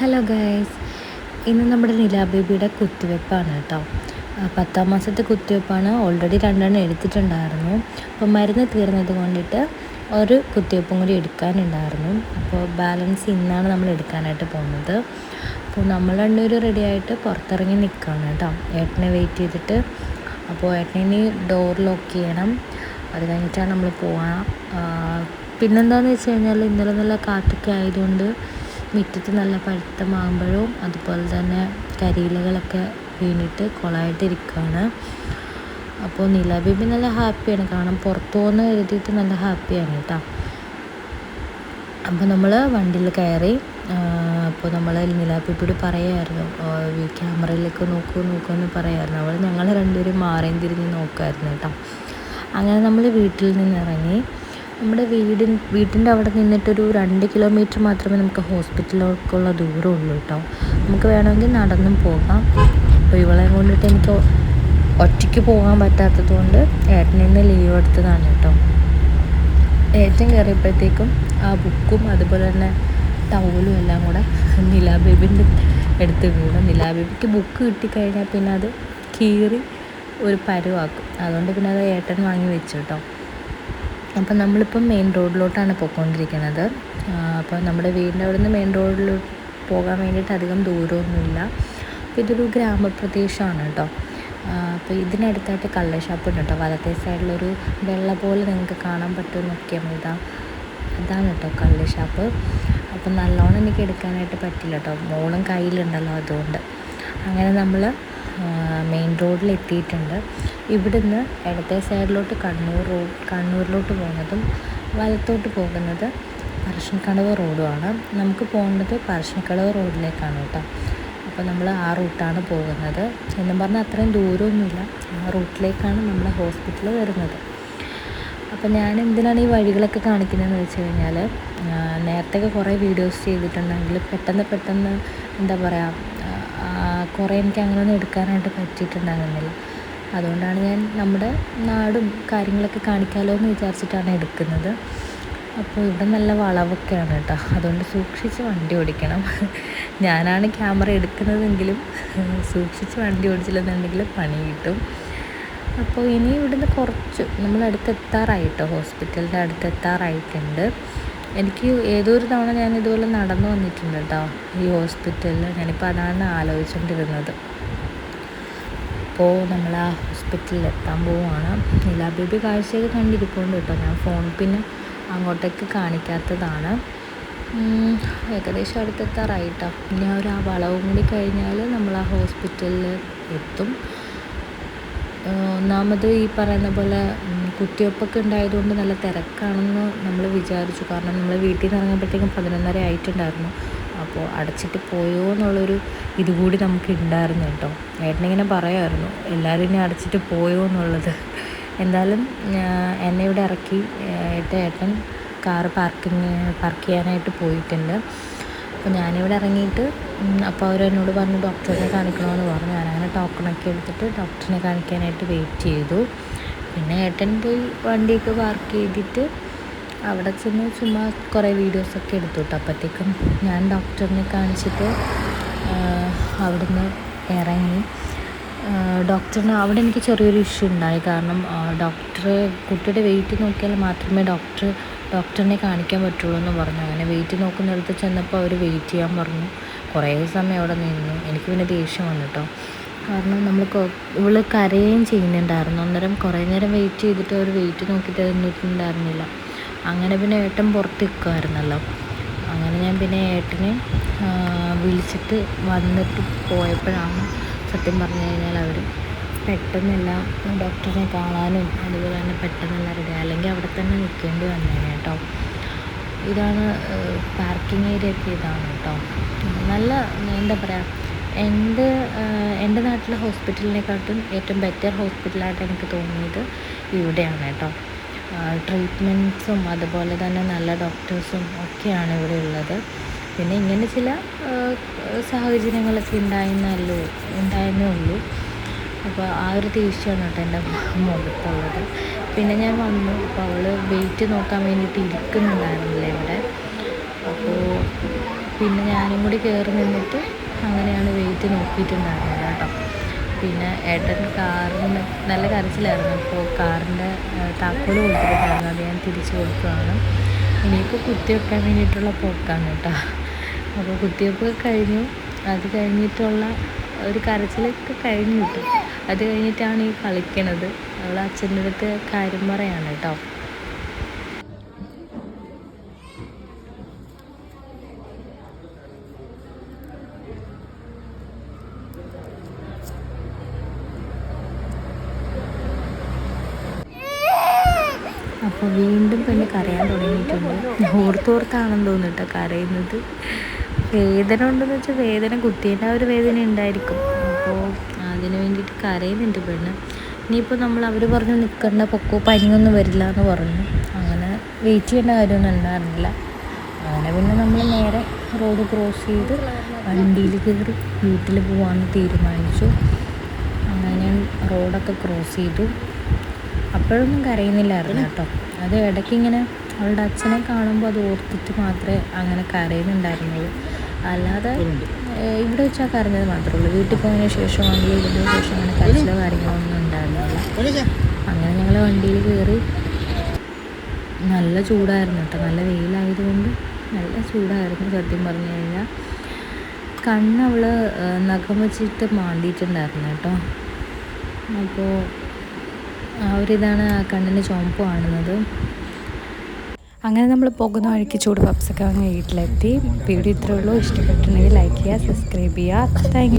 Hello guys ഇന്ന് നമ്മുടെ നിലാബേബിയുടെ കുത്തിവെപ്പാണ് കേട്ടോ. പത്താം മാസത്തെ കുത്തിവെപ്പാണ്. ഓൾറെഡി രണ്ടെണ്ണം എടുത്തിട്ടുണ്ടായിരുന്നു. അപ്പോൾ മരുന്ന് തീർന്നത് കൊണ്ടിട്ട് ഒരു കുത്തിവെപ്പും കൂടി എടുക്കാനുണ്ടായിരുന്നു. അപ്പോൾ ബാലൻസ് ഇന്നാണ് നമ്മൾ എടുക്കാനായിട്ട് പോകുന്നത്. അപ്പോൾ നമ്മൾ രണ്ടുപേരും റെഡി ആയിട്ട് പുറത്തിറങ്ങി നിൽക്കുകയാണ് കേട്ടോ. ഏട്ടനെ വെയിറ്റ് ചെയ്തിട്ട്. അപ്പോൾ ഏട്ടനെ ഡോർ ലോക്ക് ചെയ്യണം. അത് കഴിഞ്ഞിട്ടാണ് നമ്മൾ പോവാം പിന്നെന്താണെന്ന് വെച്ച് കഴിഞ്ഞാൽ ഇന്നലെ നല്ല കാറ്റൊക്കെ ആയതുകൊണ്ട് മുറ്റത്ത് നല്ല പഴുത്ത മാമ്പഴവും അതുപോലെ തന്നെ കരിയിലകളൊക്കെ വീണിട്ട് കുളമായിട്ടിരിക്കുകയാണ് അപ്പോൾ നിലാബേബി നല്ല ഹാപ്പിയാണ്. കാരണം പുറത്തു പോകുന്ന കരുതിയിട്ട് നല്ല ഹാപ്പിയാണ് കേട്ടോ. അപ്പോൾ നമ്മൾ വണ്ടിയിൽ കയറി അപ്പോൾ നമ്മൾ നിലാബിബിയോട് പറയുമായിരുന്നു ക്യാമറയിലേക്ക് നോക്കൂ നോക്കൂ എന്ന് പറയുമായിരുന്നു അവൾ ഞങ്ങൾ രണ്ടുപേരും മാറിയും തിരിഞ്ഞ് നോക്കുമായിരുന്നു കേട്ടോ. അങ്ങനെ നമ്മൾ വീട്ടിൽ നിന്ന് ഇറങ്ങി നമ്മുടെ വീടിൻ വീട്ടിന്റെ അവിടെ നിന്നിട്ടൊരു രണ്ട് കിലോമീറ്റർ മാത്രമേ നമുക്ക് ഹോസ്പിറ്റലിലേക്കുള്ള ദൂരമുള്ളൂ കേട്ടോ. നമുക്ക് വേണമെങ്കിൽ നടന്നും പോകാം. അപ്പോൾ ഇവളെ കൊണ്ടിട്ട് എനിക്ക് ഒറ്റയ്ക്ക് പോകാൻ പറ്റാത്തത് കൊണ്ട് ഏട്ടനിൽ നിന്ന് ലീവ് എടുത്തതാണ് കേട്ടോ. ഏറ്റവും കയറിയപ്പോഴത്തേക്കും ആ ബുക്കും അതുപോലെ തന്നെ ടൗലും എല്ലാം കൂടെ നിലാ ബേബിന്റെ എടുത്ത് വീണു. നിലാ ബേബിക്ക് ബുക്ക് കിട്ടിക്കഴിഞ്ഞാൽ പിന്നെ അത് കീറി ഒരു പരുവാക്കും. അതുകൊണ്ട് പിന്നെ അത് ഏട്ടൻ വാങ്ങി വെച്ചു കേട്ടോ. അപ്പം നമ്മളിപ്പം മെയിൻ റോഡിലോട്ടാണ് പോയിക്കൊണ്ടിരിക്കുന്നത്. അപ്പോൾ നമ്മുടെ വീടിന്റെ അവിടെ നിന്ന് മെയിൻ റോഡിൽ പോകാൻ വേണ്ടിയിട്ട് അധികം ദൂരമൊന്നുമില്ല. അപ്പോൾ ഇതൊരു ഗ്രാമപ്രദേശമാണ് കേട്ടോ. അപ്പോൾ ഇതിനടുത്തായിട്ട് കള്ള ഷാപ്പ് ഉണ്ട് കേട്ടോ. വലത്തേ സൈഡിലൊരു വെള്ള പോലെ നിങ്ങൾക്ക് കാണാൻ പറ്റുമെന്ന് നോക്കിയാൽ മതി ഇതാ. അതാണ് കേട്ടോ കള്ളഷാപ്പ് അപ്പം നല്ലോണം എനിക്ക് എടുക്കാനായിട്ട് പറ്റില്ല കേട്ടോ. മോളും കയ്യിലുണ്ടല്ലോ അതുകൊണ്ട്. അങ്ങനെ നമ്മൾ മെയിൻ റോഡിൽ എത്തിയിട്ടുണ്ട് ഇവിടുന്ന് ഇടത്തെ സൈഡിലോട്ട് കണ്ണൂർ റോഡ് കണ്ണൂരിലോട്ട് പോകുന്നതും വലത്തോട്ട് പോകുന്നത് പറശ്ശിനിക്കടവ് റോഡുമാണ് നമുക്ക് പോകേണ്ടത് പറശ്ശിനിക്കടവ് റോഡിലേക്കാണ് കേട്ടോ. അപ്പോൾ നമ്മൾ ആ റൂട്ടാണ് പോകുന്നത്. എന്നും പറഞ്ഞാൽ അത്രയും ദൂരമൊന്നുമില്ല. ആ റൂട്ടിലേക്കാണ് നമ്മുടെ ഹോസ്പിറ്റൽ വരുന്നത്. അപ്പോൾ ഞാൻ എന്തിനാണ് ഈ വഴികളൊക്കെ കാണിക്കുന്നതെന്ന് വെച്ച് കഴിഞ്ഞാൽ നേരത്തെ കുറേ വീഡിയോസ് ചെയ്തിട്ടുണ്ടെങ്കിൽ പെട്ടെന്ന് പെട്ടെന്ന് എന്താ പറയുക കുറേ എനിക്ക് അങ്ങനെയൊന്നും എടുക്കാനായിട്ട് പറ്റിയിട്ടുണ്ടായിരുന്നില്ല. അതുകൊണ്ടാണ് ഞാൻ നമ്മുടെ നാടും കാര്യങ്ങളൊക്കെ കാണിക്കാമല്ലോ എന്ന് വിചാരിച്ചിട്ടാണ് എടുക്കുന്നത്. അപ്പോൾ ഇവിടെ നല്ല വളവൊക്കെയാണ് കേട്ടോ. അതുകൊണ്ട് സൂക്ഷിച്ച് വണ്ടി ഓടിക്കണം. ഞാനാണ് ക്യാമറ എടുക്കുന്നതെങ്കിലും സൂക്ഷിച്ച് വണ്ടി ഓടിച്ചില്ലെന്നുണ്ടെങ്കിൽ പണി കിട്ടും. അപ്പോൾ ഇനി ഇവിടുന്ന് കുറച്ച് കേട്ടോ. ഹോസ്പിറ്റലിന്റെ അടുത്തെത്താറായിട്ടുണ്ട് എനിക്ക് ഏതോ ഒരു തവണ ഞാൻ ഇതുപോലെ നടന്നു വന്നിട്ടുണ്ട് കേട്ടോ ഈ ഹോസ്പിറ്റലിൽ ഞാനിപ്പോൾ അതാണ് ആലോചിച്ചുകൊണ്ടിരുന്നത് അപ്പോൾ നമ്മൾ ആ ഹോസ്പിറ്റലിൽ എത്താൻ പോവുകയാണ് നിലാ ബേബി കാഴ്ചയൊക്കെ കണ്ടിരിപ്പുണ്ട് കേട്ടോ. ഞാൻ ഫോൺ പിന്നെ അങ്ങോട്ടേക്ക് കാണിക്കാത്തതാണ്. ഏകദേശം അടുത്തെത്താറായിട്ടോ ഇനി ആ ഒരു വളവും കൂടി കഴിഞ്ഞാൽ നമ്മൾ ആ ഹോസ്പിറ്റലിൽ എത്തും. ഒന്നാമത് ഈ പറയുന്ന പോലെ കുത്തിവെപ്പൊക്കെ ഉണ്ടായതുകൊണ്ട് നല്ല തിരക്കാണെന്ന് നമ്മൾ വിചാരിച്ചു. കാരണം നമ്മൾ വീട്ടിൽ നിന്ന് ഇറങ്ങുമ്പോഴത്തേക്കും പതിനൊന്നര ആയിട്ടുണ്ടായിരുന്നു. അപ്പോൾ അടച്ചിട്ട് പോയോ എന്നുള്ളൊരു ഇതുകൂടി നമുക്ക് ഉണ്ടായിരുന്നു കേട്ടോ. ഏട്ടനിങ്ങനെ പറയുമായിരുന്നു എല്ലാവരും ഇനി അടച്ചിട്ട് പോയോ എന്നുള്ളത്. എന്തായാലും എന്നെ ഇവിടെ ഇറക്കി ഏട്ട ഏട്ടൻ കാറ് പാർക്കിങ് പാർക്ക് ചെയ്യാനായിട്ട് പോയിട്ടുണ്ട്. അപ്പോൾ ഞാനിവിടെ ഇറങ്ങിയിട്ട് അപ്പോൾ അവർ എന്നോട് പറഞ്ഞു ഡോക്ടറിനെ കാണിക്കണമെന്ന് പറഞ്ഞു. ഞാനങ്ങനെ ടോക്കണൊക്കെ എടുത്തിട്ട് ഡോക്ടറിനെ കാണിക്കാനായിട്ട് വെയിറ്റ് ചെയ്തു. പിന്നെ ഏട്ടൻ പോയി വണ്ടിയൊക്കെ പാർക്ക് ചെയ്തിട്ട് അവിടെ ചെന്ന് ചുമ്മാ കുറേ വീഡിയോസൊക്കെ എടുത്തു കേട്ടോ അപ്പോഴത്തേക്കും ഞാൻ ഡോക്ടറിനെ കാണിച്ചിട്ട് അവിടുന്ന് ഇറങ്ങി. ഡോക്ടറിന് അവിടെ എനിക്ക് ചെറിയൊരു ഇഷ്യൂ ഉണ്ടായി. കാരണം ഡോക്ടർ കുട്ടിയുടെ വെയിറ്റ് നോക്കിയാൽ മാത്രമേ ഡോക്ടർ ഡോക്ടറിനെ കാണിക്കാൻ പറ്റുള്ളൂ എന്ന് പറഞ്ഞു. അങ്ങനെ വെയിറ്റ് നോക്കുന്നിടത്ത് ചെന്നപ്പോൾ അവർ വെയിറ്റ് ചെയ്യാൻ പറഞ്ഞു. കുറേ സമയം അവിടെ നിന്നു. എനിക്ക് പിന്നെ ദേഷ്യം വന്നു കാരണം നമ്മൾ ഇവൾ കരയുകയും ചെയ്യുന്നുണ്ടായിരുന്നു. അന്നേരം കുറേ നേരം വെയിറ്റ് ചെയ്തിട്ട് അവർ വെയിറ്റ് നോക്കിയിട്ട് നിന്നിട്ടുണ്ടായിരുന്നില്ല അങ്ങനെ പിന്നെ ഏട്ടൻ പുറത്ത് നിൽക്കുമായിരുന്നല്ലോ അങ്ങനെ ഞാൻ പിന്നെ ഏട്ടനെ വിളിച്ചിട്ട് വന്നിട്ട് പോയപ്പോഴാണ് സത്യം പറഞ്ഞു കഴിഞ്ഞാൽ അവർ പെട്ടെന്നെല്ലാം ഡോക്ടറിനെ കാണാനും അതുപോലെ തന്നെ പെട്ടെന്നെല്ലാം റെഡി അല്ലെങ്കിൽ അവിടെ തന്നെ നിൽക്കേണ്ടി വന്നേനെ കേട്ടോ. ഇതാണ് പാർക്കിംഗ് ഏരിയ ഒക്കെ ഇതാണ് കേട്ടോ. നല്ല എന്താ പറയുക എന്റെ എന്റെ നാട്ടിലെ ഹോസ്പിറ്റലിനെക്കാട്ടും ഏറ്റവും ബെറ്റർ ഹോസ്പിറ്റലായിട്ട് എനിക്ക് തോന്നിയത് ഇവിടെയാണ് കേട്ടോ. ട്രീറ്റ്മെന്റ്സും അതുപോലെ തന്നെ നല്ല ഡോക്ടേഴ്സും ഒക്കെയാണ് ഇവിടെ ഉള്ളത്. പിന്നെ ഇങ്ങനെ ചില സാഹചര്യങ്ങളൊക്കെ ഉണ്ടായിരുന്നല്ലോ ഉണ്ടായിരുന്നേ ഉള്ളൂ. അപ്പോൾ ആ ഒരു തീർച്ചയാണ് കേട്ടോ എന്റെ മുഖത്തുള്ളത്. പിന്നെ ഞാൻ വന്നു. അപ്പോൾ അവൾ വെയിറ്റ് നോക്കാൻ വേണ്ടിയിട്ട് ഇരിക്കുന്നുണ്ടായിരുന്നില്ല ഇവിടെ. അപ്പോൾ പിന്നെ ഞാനും കൂടി കയറി നിന്നിട്ട് അങ്ങനെയാണ് വെയിറ്റ് നോക്കിയിട്ടുണ്ടായിരുന്നത് കേട്ടോ. പിന്നെ ഏട്ടൻ കാറിന് നല്ല കരച്ചിലായിരുന്നു. അപ്പോൾ കാറിന്റെ താക്കോൽ കൊടുത്തിട്ടുണ്ടായിരുന്നു. അത് ഞാൻ തിരിച്ചു കൊടുക്കുകയാണ്. ഇനിയിപ്പോൾ കുത്തിവെക്കാൻ വേണ്ടിയിട്ടുള്ള പോക്കാണ് കേട്ടോ. അപ്പോൾ കുത്തിവെപ്പ് കഴിഞ്ഞു. അത് കഴിഞ്ഞിട്ടുള്ള ഒരു കരച്ചിലൊക്കെ കഴിഞ്ഞു കിട്ടും. അത് കഴിഞ്ഞിട്ടാണ് ഈ കളിക്കണത്. അവൾ അച്ഛന്റെ അടുത്ത് കാര്യം പറയാണ് കേട്ടോ അപ്പോൾ വീണ്ടും പെണ്ണ് കരയാൻ തുടങ്ങിയിട്ടുണ്ട്. ഓർത്തോർത്താണെന്ന് തോന്നിട്ട കരയുന്നത്. വേദന ഉണ്ടെന്ന് വെച്ചാൽ വേദന കുത്തിന്റെ ഒരു വേദന ഉണ്ടായിരിക്കും. അപ്പോൾ അതിന് വേണ്ടിയിട്ട് കരയുന്നുണ്ട് പെണ്ണ്. ഇനിയിപ്പോൾ നമ്മൾ അവർ പറഞ്ഞു നിൽക്കേണ്ട പൊക്കോ പനിയൊന്നും വരില്ല എന്ന് പറഞ്ഞു. അങ്ങനെ വെയിറ്റ് ചെയ്യേണ്ട കാര്യമൊന്നും ഉണ്ടായിരുന്നില്ല. അങ്ങനെ പിന്നെ നമ്മൾ നേരെ റോഡ് ക്രോസ് ചെയ്ത് വണ്ടിയിൽ കയറി വീട്ടിൽ പോകാമെന്ന് തീരുമാനിച്ചു. അങ്ങനെ ഞാൻ റോഡൊക്കെ ക്രോസ് ചെയ്തു. അപ്പോഴൊന്നും കരയുന്നില്ലായിരുന്നു കേട്ടോ. അത് ഇടയ്ക്ക് ഇങ്ങനെ അവളുടെ അച്ഛനെ കാണുമ്പോൾ അത് ഓർത്തിട്ട് മാത്രമേ അങ്ങനെ കരയുന്നുണ്ടായിരുന്നുള്ളൂ. അല്ലാതെ ഇവിടെ വെച്ചാൽ കരഞ്ഞത് മാത്രമേ ഉള്ളൂ. വീട്ടിൽ പോയതിന് ശേഷം വണ്ടിയിൽ ഇരുന്നതിന് ശേഷം അങ്ങനെ കരച്ചിലോ കാര്യങ്ങളോ ഒന്നും ഉണ്ടായിരുന്നില്ല. അങ്ങനെ ഞങ്ങൾ വണ്ടിയിൽ കയറി നല്ല ചൂടായിരുന്നു കേട്ടോ. നല്ല വെയിലായതുകൊണ്ട് നല്ല ചൂടായിരുന്നു സത്യം പറഞ്ഞു കഴിഞ്ഞാൽ കണ്ണവൾ നഖം വെച്ചിട്ട് മാന്തിയിട്ടുണ്ടായിരുന്നു കേട്ടോ. അപ്പോൾ ആ ഇതാണ് ആ കണ്ണിന് ചുമപ്പ് കാണുന്നത്. അങ്ങനെ നമ്മൾ പോകുന്ന വഴിക്ക് ചൂട് പപ്സൊക്കെ വാങ്ങി വീട്ടിലെത്തി. വീഡിയോ ഇത്രയേ ഉള്ളൂ. ഇഷ്ടപ്പെട്ടിട്ടുണ്ടെങ്കിൽ ലൈക്ക് ചെയ്യുക സബ്സ്ക്രൈബ് ചെയ്യുക. താങ്ക്